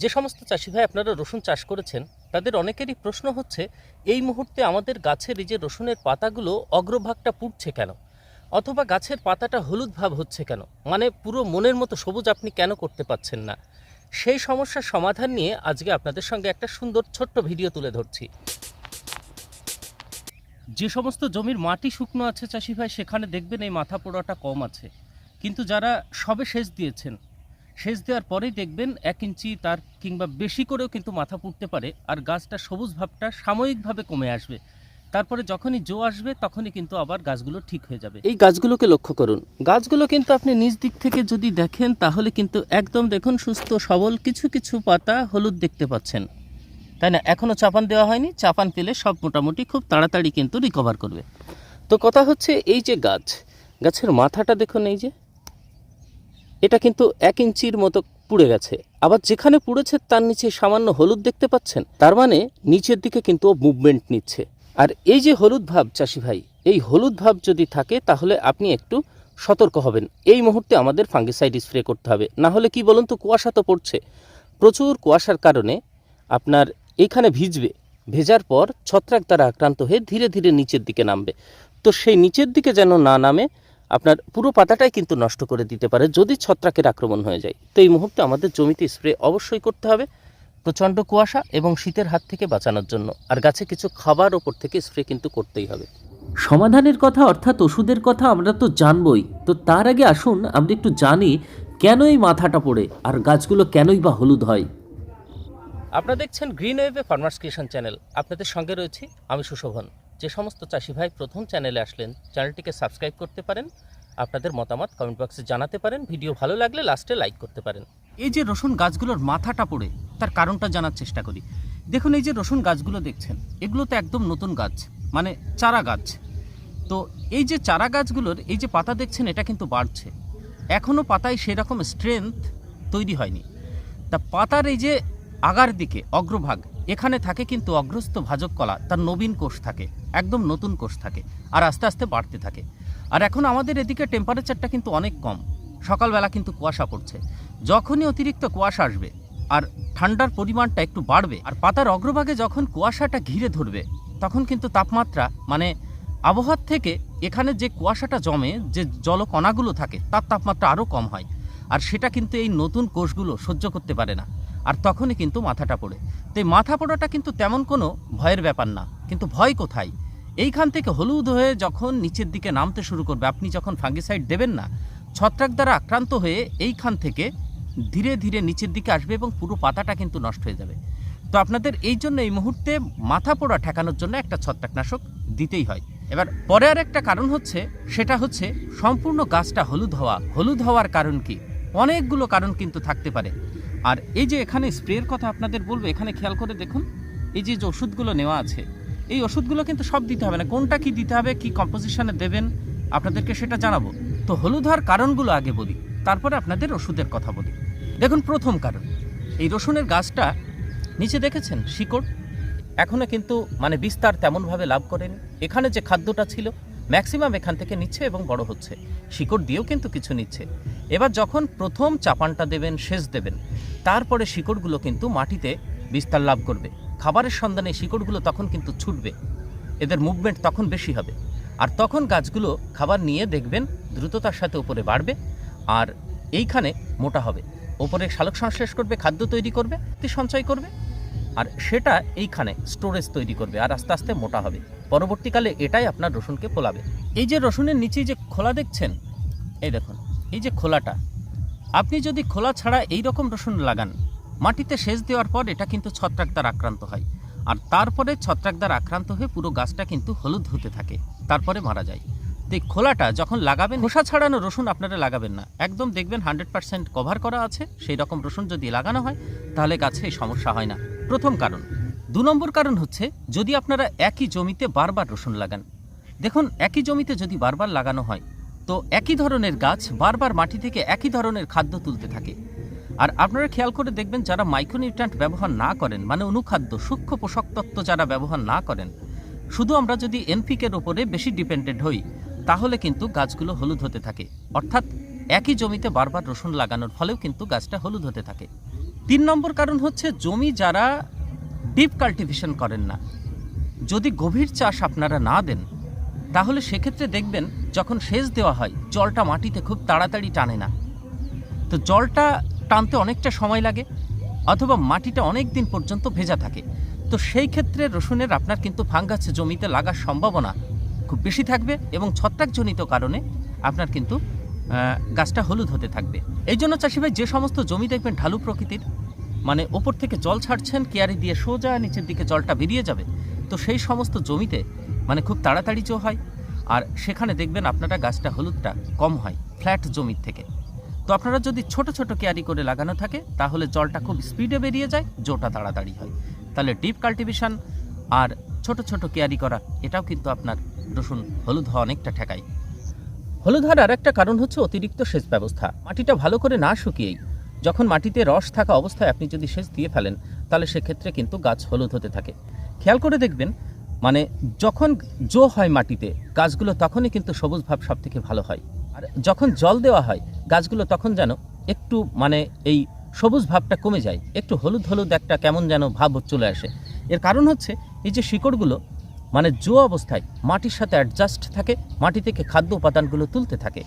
যে সমস্ত চাষি ভাই আপনারা রসুন চাষ করেছেন, তাদের অনেকেরই প্রশ্ন হচ্ছে, এই মুহূর্তে আমাদের গাছের এই যে রসুনের পাতাগুলো অগ্রভাগটা পুড়ছে কেন? অথবা গাছের পাতাটা হলুদ ভাব হচ্ছে কেন? মানে পুরো মনের মতো সবুজ আপনি কেন করতে পাচ্ছেন না? সেই সমস্যার সমাধান নিয়ে আজকে আপনাদের সঙ্গে একটা সুন্দর ছোট্ট ভিডিও তুলে ধরছি। যে সমস্ত জমির মাটি শুকনো আছে চাষি ভাই, সেখানে দেখবেন এই মাথা পোড়াটা কম আছে। কিন্তু যারা সবে সেচ দিয়েছেন সেচ দেওয়ার পরেই দেখবেন এক ইঞ্চি তার কিংবা বেশি করেও কিন্তু মাথা পুড়তে পারে আর গাছটা সবুজ ভাবটা সাময়িকভাবে কমে আসবে। তারপরে যখনই জো আসবে, তখনই কিন্তু আবার গাছগুলো ঠিক হয়ে যাবে। এই গাছগুলোকে লক্ষ্য করুন। গাছগুলো কিন্তু আপনি নিজ দিক থেকে যদি দেখেন, তাহলে কিন্তু একদম দেখুন সুস্থ, সবল কিছু কিছু পাতা হলুদ দেখতে পাচ্ছেন। তাই না? এখনও চাপান দেওয়া হয়নি। চাপান পেলে সব মোটামুটি খুব তাড়াতাড়ি কিন্তু রিকভার করবে। তো কথা হচ্ছে এই যে গাছ, গাছের মাথাটা দেখুন এই যে। এটা কিন্তু এক ইঞ্চির মতো পুড়ে গেছে। আবার যেখানে পুড়েছে তার নিচে সামান্য হলুদ দেখতে পাচ্ছেন। তার মানে নিচের দিকে কিন্তু মুভমেন্ট নিচ্ছে। আর এই যে হলুদ ভাব, চাষি ভাই, এই হলুদ ভাব যদি থাকে তাহলে আপনি একটু সতর্ক হবেন। এই মুহূর্তে আমাদের ফাঙ্গিসাইড স্প্রে করতে হবে। না হলে কি বলুন তো, কুয়াশা তো পড়ছে। প্রচুর কুয়াশার কারণে আপনার এখানে ভিজবে। ভেজার পর ছত্রাক দ্বারা আক্রান্ত হয়ে ধীরে ধীরে নিচের দিকে নামবে। তো সেই নিচের দিকে যেন না নামে আপনার পুরো পাতাটাই কিন্তু নষ্ট করে দিতে পারে যদি ছত্রাকের আক্রমণ হয়ে যায়। তো এই মুহূর্তে আমাদের জমিতে স্প্রে অবশ্যই করতে হবে প্রচণ্ড কুয়াশা এবং শীতের হাত থেকে বাঁচানোর জন্য। আর গাছে কিছু খাবার ওপর থেকে স্প্রে কিন্তু করতেই হবে। সমাধানের কথা অর্থাৎ ওষুধের কথা আমরা তো জানবই। তো তার আগে আসুন আমরা একটু জানি কেন এই মাথাটা পড়ে আর গাছগুলো কেনই বা হলুদ হয়। আপনারা দেখছেন গ্রিন ওয়েভে ফার্মার্স ক্রিয়েশন চ্যানেল আপনাদের সঙ্গে রয়েছি আমি সুশোভন। যে সমস্ত চাষি ভাই প্রথম চ্যানেলে আসলেন, চ্যানেলটিকে সাবস্ক্রাইব করতে পারেন, আপনাদের মতামত কমেন্ট বক্সে জানাতে পারেন, ভিডিও ভালো লাগলে লাস্টে লাইক করতে পারেন। এই যে রসুন গাছগুলোর মাথাটা পড়ে, তার কারণটা জানার চেষ্টা করি। দেখুন, এই যে রসুন গাছগুলো দেখছেন, এগুলো তো একদম নতুন গাছ মানে চারা গাছ। তো এই যে চারা গাছগুলোর এই যে পাতা দেখছেন, এটা কিন্তু বাড়ছে। এখনও পাতায় সেরকম স্ট্রেংথ তৈরি হয়নি। তা পাতার এই যে আগার দিকে, অগ্রভাগ এখানে থাকে কিন্তু অগ্রস্ত ভাজক কলা, তার নবীন কোষ থাকে, একদম নতুন কোষ থাকে, আর আস্তে আস্তে বাড়তে থাকে। আর এখন আমাদের এদিকে টেম্পারেচারটা কিন্তু অনেক কম, সকালবেলা কিন্তু কুয়াশা পড়ছে। যখনই অতিরিক্ত কুয়াশা আসবে, আর ঠান্ডার পরিমাণটা একটু বাড়বে, আর পাতার অগ্রভাগে যখন কুয়াশাটা ঘিরে ধরবে, তখন কিন্তু তাপমাত্রা মানে আবহাওয়ার থেকে এখানে যে কুয়াশাটা জমে, যে জলকণাগুলো থাকে, তার তাপমাত্রা আরও কম হয়। আর সেটা কিন্তু এই নতুন কোষগুলো সহ্য করতে পারে না। আর তখনই কিন্তু মাথাটা পড়ে। তো এই মাথা পড়াটা কিন্তু তেমন কোনো ভয়ের ব্যাপার না, কিন্তু ভয় কোথায়? এইখান থেকে হলুদ হয়ে যখন নিচের দিকে নামতে শুরু করবে, আপনি যখন ফাঙ্গিসাইড দেবেন না, ছত্রাক দ্বারা আক্রান্ত হয়ে এইখান থেকে ধীরে ধীরে নিচের দিকে আসবে এবং পুরো পাতাটা কিন্তু নষ্ট হয়ে যাবে। তো আপনাদের এই জন্য এই মুহূর্তে মাথা পোড়া ঠেকানোর জন্য একটা ছত্রাকনাশক দিতেই হয়। এবার পরে আর একটা কারণ হচ্ছে, সেটা হচ্ছে সম্পূর্ণ গাছটা হলুদ হওয়া। হলুদ হওয়ার কারণ কি? অনেকগুলো কারণ কিন্তু থাকতে পারে। আর এই যে এখানে স্প্রের কথা আপনাদের বলব, এখানে খেয়াল করে দেখুন, এই যে যে ওষুধগুলো নেওয়া আছে, এই ওষুধগুলো কিন্তু সব দিতে হবে না। কোনটা কি দিতে হবে, কি কম্পোজিশনে দেবেন, আপনাদেরকে সেটা জানাব। তো হলুদ হওয়ার কারণগুলো আগে বলি, তারপরে আপনাদের ওষুধের কথা বলি। দেখুন, প্রথম কারণ, এই রসুনের গাছটা, নিচে দেখেছেন, শিকড় এখনও কিন্তু মানে বিস্তার তেমনভাবে লাভ করেনি। এখানে যে খাদ্যটা ছিল ম্যাক্সিমাম এখান থেকে নিচ্ছে এবং বড় হচ্ছে। শিকড় দিয়েও কিন্তু কিছু নিচ্ছে। এবার যখন প্রথম চাপানটা দেবেন শেষ দেবেন তারপরে শিকড়গুলো কিন্তু মাটিতে বিস্তার লাভ করবে। খাবারের সন্ধানে শিকড়গুলো তখন কিন্তু ছুটবে। এদের মুভমেন্ট তখন বেশি হবে। আর তখন গাছগুলো খাবার নিয়ে দেখবেন দ্রুততার সাথে উপরে বাড়বে আর এইখানে মোটা হবে। ওপরে শালক সংশ্লেষ করবে, খাদ্য তৈরি করবে, শক্তি সঞ্চয় করবে আর সেটা এইখানে স্টোরেজ তৈরি করবে আর আস্তে আস্তে মোটা হবে। পরবর্তীকালে এটাই আপনার রসুনকে ফোলাবে। এই যে রসুনের নিচে যে খোলা দেখছেন, এই দেখুন, এই যে খোলাটা আপনি যদি খোলা ছাড়া এই রকম রসুন লাগান, মাটিতে সেচ দেওয়ার পর এটা কিন্তু ছত্রাক দ্বারা আক্রান্ত হয়। আর তারপরে ছত্রাক দ্বারা আক্রান্ত হয়ে পুরো গাছটা কিন্তু হলুদ হতে থাকে, তারপরে মারা যায়। তো খোলাটা যখন লাগাবেন, খোসা ছাড়ানো রসুন আপনারা লাগাবেন না। একদম দেখবেন হান্ড্রেড পার্সেন্ট কভার করা আছে, সেই রকম রসুন যদি লাগানো হয়, তাহলে গাছে সমস্যা হয় না। প্রথম কারণ। দু নম্বর কারণ হচ্ছে, যদি আপনারা একই জমিতে বারবার রসুন লাগান, দেখুন, একই জমিতে যদি বারবার লাগানো হয় তো একই ধরনের গাছ বারবার মাটি থেকে একই ধরনের খাদ্য তুলতে থাকে। আর আপনারা খেয়াল করে দেখবেন যারা মাইক্রোনিউট্রান্ট ব্যবহার না করেন মানে অনুখাদ্য, সূক্ষ্ম পোষক তত্ত্ব যারা ব্যবহার না করেন, শুধু আমরা যদি এনপিকের ওপরে বেশি ডিপেন্ডেন্ট হই, তাহলে কিন্তু গাছগুলো হলুদ হতে থাকে। অর্থাৎ একই জমিতে বারবার রসুন লাগানোর ফলেও কিন্তু গাছটা হলুদ হতে থাকে। তিন নম্বর কারণ হচ্ছে জমি যারা ডিপ কাল্টিভেশন করেন না। যদি গভীর চাষ আপনারা না দেন, তাহলে সেক্ষেত্রে দেখবেন যখন সেচ দেওয়া হয়, জলটা মাটিতে খুব তাড়াতাড়ি টানে না। তো জলটা টানতে অনেকটা সময় লাগে, অথবা মাটিটা অনেক দিন পর্যন্ত ভেজা থাকে। তো সেই ক্ষেত্রে রসুনের আপনার কিন্তু ফাঙ্গাস জমিতে লাগার সম্ভাবনা খুব বেশি থাকবে এবং ছত্রাকজনিত কারণে আপনার কিন্তু গাছটা হলুদ হতে থাকবে। এই জন্য চাষি ভাই, যে সমস্ত জমি দেখবেন ঢালু প্রকৃতির মানে ওপর থেকে জল ছাড়ছেন, কেয়ারি দিয়ে সোজা নিচের দিকে জলটা বেরিয়ে যাবে, তো সেই সমস্ত জমিতে মানে খুব তাড়াতাড়ি জো হয়। আর সেখানে দেখবেন আপনারা গাছটা হলুদটা কম হয় ফ্ল্যাট জমির থেকে। তো আপনারা যদি ছোট ছোট কেয়ারি করে লাগানো থাকে, তাহলে জলটা খুব স্পিডে বেরিয়ে যায়, জোটা তাড়াতাড়ি হয়। তাহলে ডিপ কাল্টিভেশন আর ছোট ছোট কেয়ারি করা, এটাও কিন্তু আপনার রসুন হলুদ হওয়া অনেকটা ঠেকায়। হলুদ হওয়ার আর একটা কারণ হচ্ছে অতিরিক্ত সেচ ব্যবস্থা। মাটিটা ভালো করে না শুকিয়েই, যখন মাটিতে রস থাকা অবস্থায় আপনি যদি সেচ দিয়ে ফেলেন, তাহলে সেক্ষেত্রে কিন্তু গাছ হলুদ হতে থাকে। খেয়াল করে দেখবেন মানে যখন জো হয় মাটিতে, গাছগুলো তখনই কিন্তু সবুজ ভাব সব থেকে ভালো হয়। আর যখন জল দেওয়া হয়, গাছগুলো তখন যেন একটু মানে এই সবুজ ভাবটা কমে যায়, একটু হলুদ হলুদ একটা কেমন যেন ভাব চলে আসে। এর কারণ হচ্ছে, এই যে শিকড়গুলো মানে জো অবস্থায় মাটির সাথে অ্যাডজাস্ট থাকে, মাটি থেকে খাদ্য উপাদানগুলো তুলতে থাকে।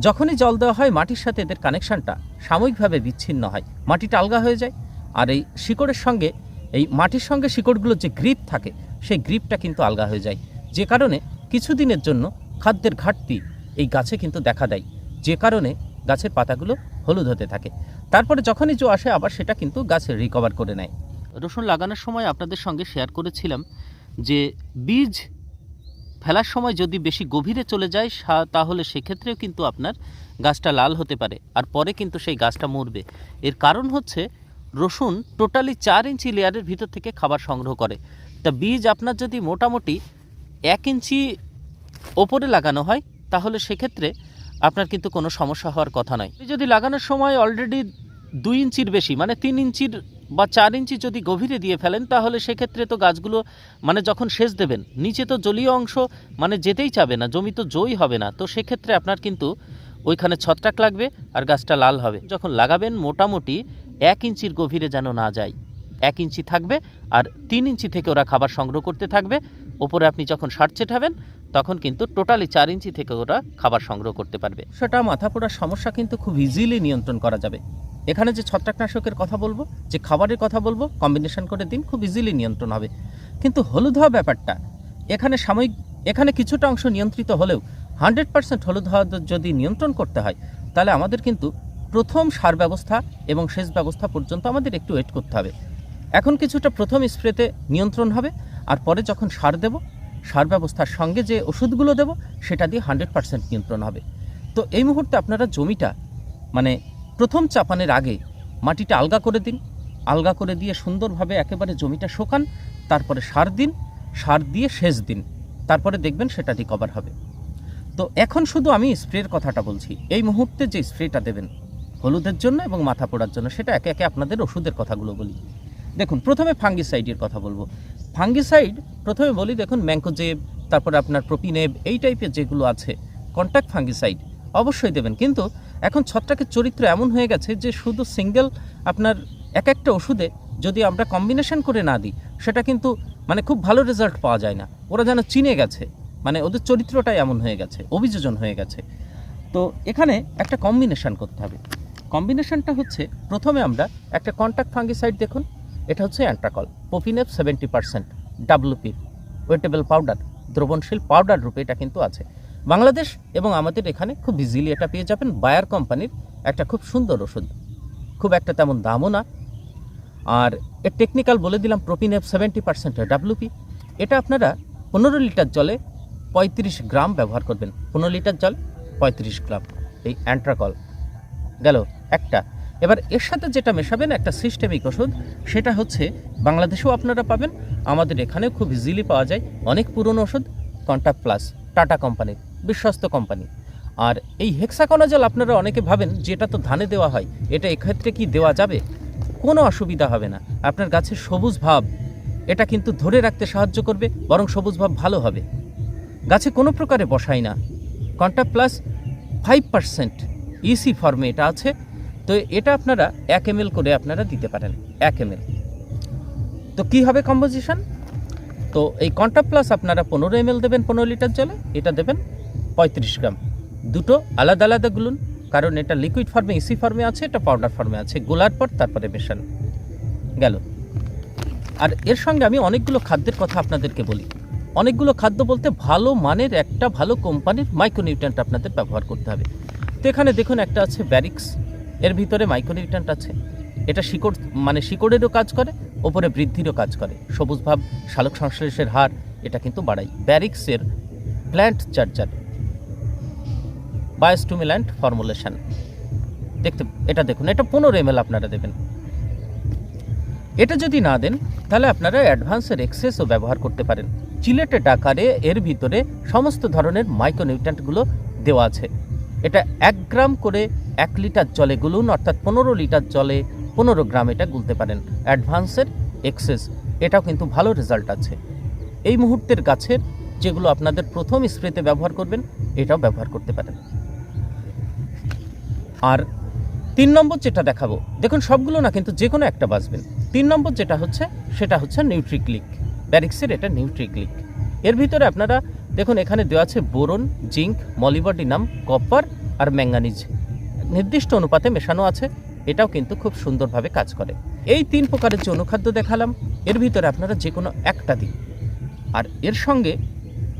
যখনই জল দেওয়া হয়, মাটির সাথে এদের কানেকশনটা সাময়িকভাবে বিচ্ছিন্ন হয়, মাটিটা আলগা হয়ে যায়। আর এই শিকড়ের সঙ্গে, এই মাটির সঙ্গে শিকড়গুলোর যে গ্রিপ থাকে সেই গ্রিপটা কিন্তু আলগা হয়ে যায়। যে কারণে কিছুদিনের জন্য খাদ্যের ঘাটতি এই গাছে কিন্তু দেখা দেয়। যে কারণে গাছের পাতাগুলো হলুদ হতে থাকে। তারপরে যখনই জো আসে, আবার সেটা কিন্তু গাছ রিকভার করে নেয়। রসুন লাগানোর সময় আপনাদের সঙ্গে শেয়ার করেছিলাম যে, বীজ ফেলার সময় যদি বেশি গভীরে চলে যায় তাহলে সেক্ষেত্রেও কিন্তু আপনার গাছটা লাল হতে পারে। আর পরে কিন্তু সেই গাছটা মরবে। এর কারণ হচ্ছে, রসুন টোটালি চার ইঞ্চি লেয়ারের ভিতর থেকে খাবার সংগ্রহ করে। তা বীজ আপনার যদি মোটামুটি এক ইঞ্চি ওপরে লাগানো হয়, তাহলে সেক্ষেত্রে আপনার কিন্তু কোনো সমস্যা হওয়ার কথা নয়। যদি লাগানোর সময় অলরেডি দুই ইঞ্চির বেশি মানে তিন ইঞ্চির বা চার ইঞ্চি যদি গভীরে দিয়ে ফেলেন, তাহলে সেক্ষেত্রে তো গাছগুলো মানে যখন সেচ দেবেন, নিচে তো জলীয় অংশ মানে যেতেই চাবে না, জমি তো জই হবে না, তো সেক্ষেত্রে আপনার কিন্তু ওইখানে ছত্রাক লাগবে আর গাছটা লাল হবে। যখন লাগাবেন, মোটামুটি এক ইঞ্চির গভীরে যেন না যায়। এক ইঞ্চি থাকবে আর তিন ইঞ্চি থেকে ওরা খাবার সংগ্রহ করতে থাকবে। ওপরে আপনি যখন সার ছেটাবেন তখন কিন্তু টোটালি চার ইঞ্চি থেকে ওরা খাবার সংগ্রহ করতে পারবে। সেটা মাথা পোড়ার সমস্যা কিন্তু খুব ইজিলি নিয়ন্ত্রণ করা যাবে। এখানে যে ছত্রাকনাশকের কথা বলব, যে খাবারের কথা বলব কম্বিনেশন করে দিন, খুব ইজিলি নিয়ন্ত্রণ হবে। কিন্তু হলুদ হওয়া ব্যাপারটা, এখানে সাময়িক, এখানে কিছুটা অংশ নিয়ন্ত্রিত হলেও হান্ড্রেড পার্সেন্ট হলুদ হওয়া যদি নিয়ন্ত্রণ করতে হয়, তাহলে আমাদের কিন্তু প্রথম সার ব্যবস্থা এবং সেচ ব্যবস্থা পর্যন্ত আমাদের একটু ওয়েট করতে হবে। এখন কিছুটা প্রথম স্প্রেতে নিয়ন্ত্রণ হবে, আর পরে যখন সার দেব, সার ব্যবস্থার সঙ্গে যে ওষুধগুলো দেব, সেটা দিয়ে হান্ড্রেড পার্সেন্ট নিয়ন্ত্রণ হবে। তো এই মুহূর্তে আপনারা জমিটা মানে প্রথম চাপানের আগে মাটিটা আলগা করে দিন। আলগা করে দিয়ে সুন্দরভাবে একেবারে জমিটা শোকান, তারপরে সার দিন, সার দিয়ে সেচ দিন, তারপরে দেখবেন সেটা রিকভার হবে। তো এখন শুধু আমি স্প্রের কথাটা বলছি, এই মুহূর্তে যে স্প্রেটা দেবেন, হলুদের জন্য এবং মাথা পোড়ার জন্য, সেটা একে একে আপনাদের ওষুধের কথাগুলো বলি। দেখুন, প্রথমে ফাঙ্গিসাইডের কথা বলব। ফাঙ্গিসাইড, প্রথমে বলি, দেখুন ম্যাঙ্কোজেব তারপরে আপনার প্রোপিনেব, এই টাইপের যেগুলো আছে কন্ট্যাক্ট ফাঙ্গিসাইড, অবশ্যই দেবেন। কিন্তু এখন ছত্রাকের চরিত্র এমন হয়ে গেছে যে শুধু সিঙ্গেল আপনার এক একটা ওষুধে যদি আমরা কম্বিনেশন করে না দিই, সেটা কিন্তু মানে খুব ভালো রেজাল্ট পাওয়া যায় না। ওরা যেন চিনে গেছে মানে ওদের চরিত্রটাই এমন হয়ে গেছে, অভিযোজন হয়ে গেছে। তো এখানে একটা কম্বিনেশান করতে হবে। কম্বিনেশানটা হচ্ছে, প্রথমে আমরা একটা কন্ট্যাক্ট ফাঙ্গিসাইড দেখুন এটা হচ্ছে Antracol. Propineb seventy percent WP wettable powder, দ্রবণশীল powder রূপে এটা কিন্তু আছে। বাংলাদেশ এবং আমাদের এখানে খুব ইজিলি এটা পেয়ে যাবেন। বায়ার কোম্পানির একটা খুব সুন্দর ওষুধ। খুব একটা তেমন দামও না। আর এর টেকনিক্যাল বলে দিলাম প্রোপিনেপ সেভেন্টি পার্সেন্ট ডাব্লুপি এটা আপনারা পনেরো লিটার জলে পঁয়ত্রিশ গ্রাম ব্যবহার করবেন। পনেরো লিটার জল, পঁয়ত্রিশ গ্রাম। এই অ্যান্ট্রাকল। গেল একটা। এবার এর সাথে যেটা মেশাবেন একটা সিস্টেমিক ওষুধ, সেটা হচ্ছে বাংলাদেশেও আপনারা পাবেন, আমাদের এখানেও খুব ইজিলি পাওয়া যায়। অনেক পুরনো ওষুধ কন্ট্যাক্ট প্লাস টাটা কোম্পানির বিশ্বস্ত কোম্পানি আর এই হেক্সাকোনাজল আপনারা অনেকে ভাবেন যে এটা তো ধানে দেওয়া হয়, এটা এক্ষেত্রে কি দেওয়া যাবে? কোনো অসুবিধা হবে না। আপনার গাছের সবুজ ভাব, এটা কিন্তু ধরে রাখতে সাহায্য করবে, বরং সবুজ ভাব ভালো হবে। গাছে কোনো প্রকারে বসাই না। Contact plus five percent EC ফর্মে এটা আছে তো এটা আপনারা এক এম করে আপনারা দিতে পারেন, এক এম তো কি হবে কম্পোজিশন তো এই কন্টা প্লাস আপনারা পনেরো এম দেবেন পনেরো লিটার জলে, এটা দেবেন পঁয়ত্রিশ গ্রাম। দুটো আলাদা আলাদা গুলুন, কারণ এটা লিকুইড ফর্মে ইসি ফর্মে আছে, এটা পাউডার ফর্মে আছে। গোলার পর তারপরে মেশান গেল। আর এর সঙ্গে আমি অনেকগুলো খাদ্যের কথা আপনাদেরকে বলি। অনেকগুলো খাদ্য বলতে ভালো মানের একটা ভালো কোম্পানির মাইক্রোনিউট্রেন্ট আপনাদের ব্যবহার করতে হবে। তো এখানে দেখুন, একটা আছে ব্যারিক্স এর ভিতরে মাইক্রোনিউট্রেন্ট আছে। এটা শিকড় মানে শিকড়েরও কাজ করে, ওপরে বৃদ্ধিরও কাজ করে। সবুজ ভাব, শালক সংশ্লেষের হার, এটা কিন্তু বাড়ায়। ব্যারিক্সের প্ল্যান্ট চার্জার বায়োস্টুমিল্যান্ট ফর্মুলেশন দেখতে, এটা দেখুন, এটা পনেরো এম আপনারা দেবেন। এটা যদি না দেন, তাহলে আপনারা অ্যাডভান্সের এক্সেসও ব্যবহার করতে পারেন। চিলেটেড আকারে এর ভিতরে সমস্ত ধরনের মাইক্রোনিউট্রেন্টগুলো দেওয়া আছে। এটা এক গ্রাম করে এক লিটার জলে গুলুন, অর্থাৎ পনেরো লিটার জলে পনেরো গ্রাম এটা গুলতে পারেন। অ্যাডভান্সের এক্সেস, এটাও কিন্তু ভালো রেজাল্ট আছে। এই মুহূর্তের গাছের যেগুলো আপনাদের প্রথম স্প্রেতে ব্যবহার করবেন, এটাও ব্যবহার করতে পারেন। আর তিন নম্বর যেটা দেখাবো, দেখুন সবগুলো না কিন্তু যে কোনো একটা বাঁচবেন। তিন নম্বর যেটা হচ্ছে, সেটা হচ্ছে নিউট্রিক্লিক ব্যারিক্সের এটা নিউট্রিক্লিক এর ভিতরে আপনারা দেখুন, এখানে দেওয়া আছে বোরন, জিঙ্ক মলিবডিনাম কপার আর ম্যাঙ্গানিজ। নির্দিষ্ট অনুপাতে মেশানো আছে, এটাও কিন্তু খুব সুন্দরভাবে কাজ করে। এই তিন প্রকারের যে অনুখাদ্য দেখালাম, এর ভিতরে আপনারা যে কোনো একটা দিন। আর এর সঙ্গে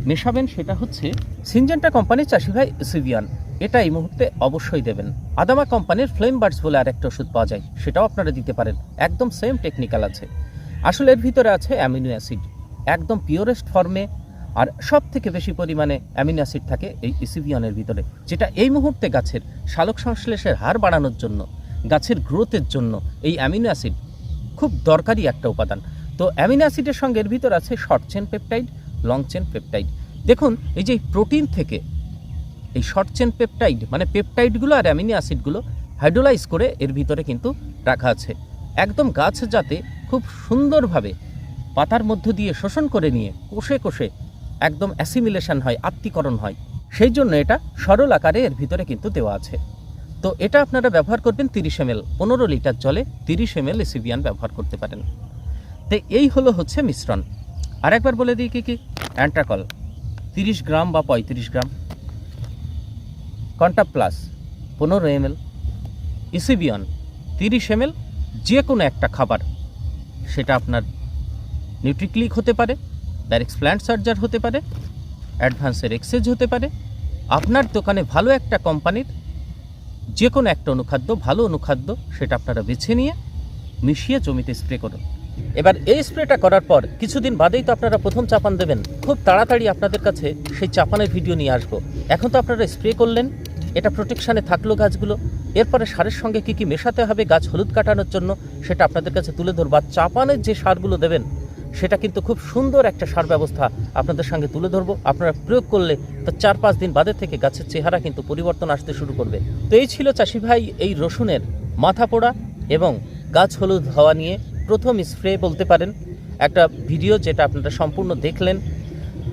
মেশাবেন সেটা হচ্ছে সিনজেন্টা কোম্পানির চাষি ভাই সিভিয়ান। এটা এই মুহূর্তে অবশ্যই দেবেন। আদামা কোম্পানির ফ্লেম বার্ডস বলে আরেকটা ওষুধ পাওয়া যায়, সেটাও আপনারা দিতে পারেন। একদম সেম টেকনিক্যাল আছে। আসলে এর ভিতরে আছে অ্যামিনো অ্যাসিড। একদম পিওরেস্ট ফর্মে আর সব থেকে বেশি পরিমাণে অ্যামিনো অ্যাসিড থাকে এই ইসিভিয়নের ভিতরে, যেটা এই মুহূর্তে গাছের শালক সংশ্লেষের হার বাড়ানোর জন্য, গাছের গ্রোথের জন্য এই অ্যামিনো অ্যাসিড খুব দরকারি একটা উপাদান। তো অ্যামিনো অ্যাসিডের সঙ্গে এর ভিতর আছে short chain peptide long chain peptide দেখুন, এই যে প্রোটিন থেকে এই শর্ট চেন পেপটাইড মানে পেপটাইডগুলো আর অ্যামিনো অ্যাসিডগুলো হাইড্রোলাইজ করে এর ভিতরে কিন্তু রাখা আছে। একদম গাছ যাতে খুব সুন্দরভাবে পাতার মধ্য দিয়ে শোষণ করে নিয়ে, কোষে কোষে একদম অ্যাসিমিলেশন হয়, আত্মীকরণ হয়। সেই জন্য এটা সরল আকারে এর ভিতরে কিন্তু দেওয়া আছে। তো এটা আপনারা ব্যবহার করবেন তিরিশ এম এল পনেরো লিটার জলে তিরিশ এম এল এসিবিয়ান ব্যবহার করতে পারেন। তো এই হলো হচ্ছে মিশ্রণ। আরেকবার বলে দিই কি কি? অ্যান্ট্রাকল, তিরিশ গ্রাম বা পঁয়ত্রিশ গ্রাম। কন্টা প্লাস, পনেরো এম এল ইসিবিয়ন তিরিশ এম এল যে কোনো একটা খাবার। সেটা আপনার নিউট্রিক্লিক হতে পারে। ব্যারিক্স প্ল্যান্ট সার্জার হতে পারে, অ্যাডভান্সের এক্সেজ হতে পারে, আপনার দোকানে ভালো একটা কোম্পানির যে কোনো একটা অনুখাদ্য, ভালো অনুখাদ্য সেটা আপনারা বেছে নিয়ে মিশিয়ে জমিতে স্প্রে করুন। এবার এই স্প্রেটা করার পর কিছুদিন বাদেই তো আপনারা প্রথম চাপান দেবেন। খুব তাড়াতাড়ি আপনাদের কাছে সেই চাপানের ভিডিও নিয়ে আসব। এখন তো আপনারা স্প্রে করলেন, এটা প্রোটেকশানে থাকল গাছগুলো। এরপরে সারের সঙ্গে কি কি মেশাতে হবে, গাছ হলুদ কাটানোর জন্য সেটা আপনাদের কাছে তুলে ধরবো। চাপানের যে সারগুলো দেবেন সেটা কিন্তু খুব সুন্দর একটা সার ব্যবস্থা আপনাদের সঙ্গে তুলে ধরবো। আপনারা প্রয়োগ করলে তো চার পাঁচ দিন বাদে থেকে গাছের চেহারা কিন্তু পরিবর্তন আসতে শুরু করবে। তো এই ছিল চাষি ভাই এই রসুনের মাথা পোড়া এবং গাছ হলুদ হওয়া নিয়ে প্রথম স্প্রে বলতে পারেন। একটা ভিডিও যেটা আপনারা সম্পূর্ণ দেখলেন।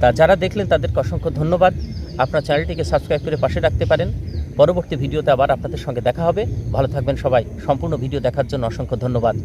তা যারা দেখলেন তাদেরকে অসংখ্য ধন্যবাদ। আপনার চ্যানেলটিকে সাবস্ক্রাইব করে পাশে রাখতে পারেন। পরবর্তী ভিডিওতে আবার আপনাদের সঙ্গে দেখা হবে। ভালো থাকবেন সবাই। সম্পূর্ণ ভিডিও দেখার জন্য অসংখ্য ধন্যবাদ।